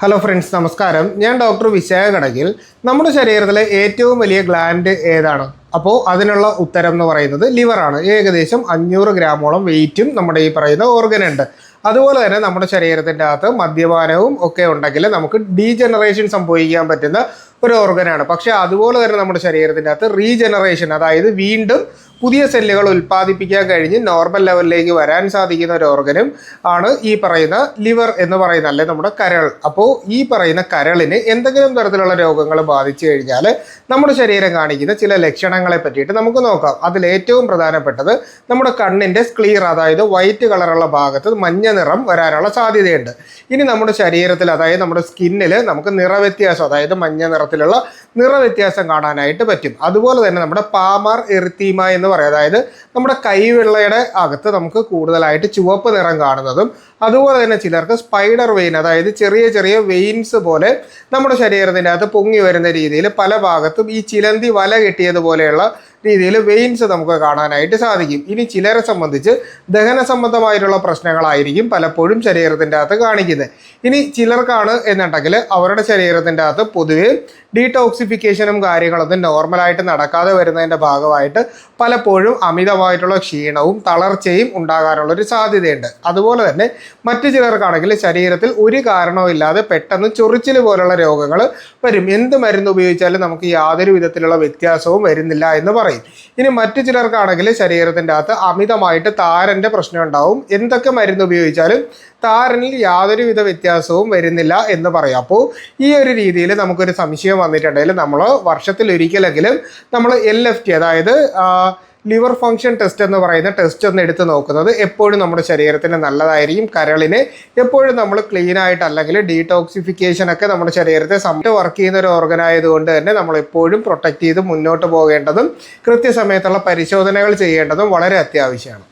Hello friends നമസ്കാരം. ഞാൻ doctor Vishakha കടകിൽ നമ്മുടെ ശരീരത്തിലെ ഏറ്റവും വലിയ ഗ്ലാൻഡ് ഏതാണ്? അപ്പോൾ അതിനുള്ള ഉത്തരം എന്ന് പറയുന്നത് ലിവറാണ് ഏകദേശം അഞ്ഞൂറ് ഗ്രാമോളം വെയിറ്റും നമ്മുടെ ഈ പറയുന്ന ഓർഗൻ ഉണ്ട്. അതുപോലെ തന്നെ നമ്മുടെ ശരീരത്തിന്റെ അകത്ത് മദ്യപാനവും ഒക്കെ ഉണ്ടെങ്കിൽ നമുക്ക് ഡീജനറേഷൻ സംഭവിക്കാൻ പറ്റുന്ന ഒരു ഓർഗനാണ്. പക്ഷേ അതുപോലെ തന്നെ നമ്മുടെ ശരീരത്തിന്റെ അകത്ത് റീജനറേഷൻ അതായത് വീണ്ടും പുതിയ സെല്ലുകൾ ഉൽപ്പാദിപ്പിക്കാൻ കഴിഞ്ഞ് നോർമൽ ലെവലിലേക്ക് വരാൻ സാധിക്കുന്ന ഒരു ഓർഗനും ആണ് ഈ പറയുന്ന ലിവർ എന്ന് പറയുന്ന അല്ലെ നമ്മുടെ കരൾ. അപ്പോൾ ഈ പറയുന്ന കരളിന് എന്തെങ്കിലും തരത്തിലുള്ള രോഗങ്ങൾ ബാധിച്ചു കഴിഞ്ഞാൽ നമ്മുടെ ശരീരം കാണിക്കുന്ന ചില ലക്ഷണങ്ങളെ പറ്റിയിട്ട് നമുക്ക് നോക്കാം. അതിൽ ഏറ്റവും പ്രധാനപ്പെട്ടത് നമ്മുടെ കണ്ണിന്റെ സ്ക്ലിയർ അതായത് വൈറ്റ് കളറുള്ള ഭാഗത്ത് മഞ്ഞ നിറം വരാനുള്ള സാധ്യതയുണ്ട്. ഇനി നമ്മുടെ ശരീരത്തിൽ അതായത് നമ്മുടെ സ്കിന്നിൽ നമുക്ക് നിറവ്യത്യാസം അതായത് മഞ്ഞ നിറത്തിലുള്ള നിറവ്യത്യാസം കാണാനായിട്ട് പറ്റും. അതുപോലെ തന്നെ നമ്മുടെ പാമാർ എറിത്തീമ എന്ന് പറയും. അതായത് നമ്മുടെ കൈവെള്ളയുടെ അകത്ത് നമുക്ക് കൂടുതലായിട്ട് ചുവപ്പ് നിറം കാണുന്നതും അതുപോലെ തന്നെ ചിലർക്ക് സ്പൈഡർ വെയിൻ അതായത് ചെറിയ ചെറിയ വെയിൻസ് പോലെ നമ്മുടെ ശരീരത്തിന്റെ അകത്ത് പൊങ്ങി വരുന്ന രീതിയിൽ പല ഭാഗത്തും ഈ ചിലന്തി വല കെട്ടിയതുപോലെയുള്ള രീതിയിൽ വെയിൻസ് നമുക്ക് കാണാനായിട്ട് സാധിക്കും. ഇനി ചിലരെ സംബന്ധിച്ച് ദഹന സംബന്ധമായിട്ടുള്ള പ്രശ്നങ്ങളായിരിക്കും പലപ്പോഴും ശരീരത്തിന്റെ അകത്ത് കാണിക്കുന്നത്. ഇനി ചിലർക്കാണ് എന്നുണ്ടെങ്കിൽ അവരുടെ ശരീരത്തിന്റെ അകത്ത് പൊതുവെ ഡീടോക്സിഫിക്കേഷനും കാര്യങ്ങളൊന്നും നോർമലായിട്ട് നടക്കാതെ വരുന്നതിന്റെ ഭാഗമായിട്ട് പലപ്പോഴും അമിതമായിട്ടുള്ള ക്ഷീണവും തളർച്ചയും ഉണ്ടാകാനുള്ളൊരു സാധ്യതയുണ്ട്. അതുപോലെ തന്നെ മറ്റു ചിലർക്കാണെങ്കിൽ ശരീരത്തിൽ ഒരു കാരണവും ഇല്ലാതെ പെട്ടെന്ന് ചൊറിച്ചിൽ പോലുള്ള രോഗങ്ങൾ വരും. എന്ത് മരുന്ന് ഉപയോഗിച്ചാലും നമുക്ക് യാതൊരു വിധത്തിലുള്ള വ്യത്യാസവും വരുന്നില്ല എന്ന് പറയും. ഇനി മറ്റു ചിലർക്കാണെങ്കിൽ ശരീരത്തിന്റെ അകത്ത് അമിതമായിട്ട് താരന്റെ പ്രശ്നം ഉണ്ടാവും. എന്തൊക്കെ മരുന്ന് ഉപയോഗിച്ചാലും താരനിൽ യാതൊരുവിധ വ്യത്യാസവും വരുന്നില്ല എന്ന് പറയാം. അപ്പോൾ ഈ ഒരു രീതിയിൽ നമുക്കൊരു സംശയം വന്നിട്ടുണ്ടെങ്കിൽ നമ്മൾ വർഷത്തിൽ ഒരിക്കലെങ്കിലും നമ്മൾ എൽ എഫ് ടി അതായത് ലിവർ ഫങ്ഷൻ ടെസ്റ്റ് എന്ന് പറയുന്ന ടെസ്റ്റ് ഒന്ന് എടുത്ത് നോക്കുന്നത് എപ്പോഴും നമ്മുടെ ശരീരത്തിന് നല്ലതായിരിക്കും കരളിന് എപ്പോഴും നമ്മൾ ക്ലീൻ ആയിട്ട് അല്ലെങ്കിൽ ഡീടോക്സിഫിക്കേഷൻ ഒക്കെ നമ്മുടെ ശരീരത്തെ സമയത്ത് വർക്ക് ചെയ്യുന്ന ഒരു ഓർഗൻ ആയതുകൊണ്ട് തന്നെ നമ്മൾ എപ്പോഴും പ്രൊട്ടക്ട് ചെയ്ത് മുന്നോട്ട് പോകേണ്ടതും കൃത്യസമയത്തുള്ള പരിശോധനകൾ ചെയ്യേണ്ടതും വളരെ അത്യാവശ്യമാണ്.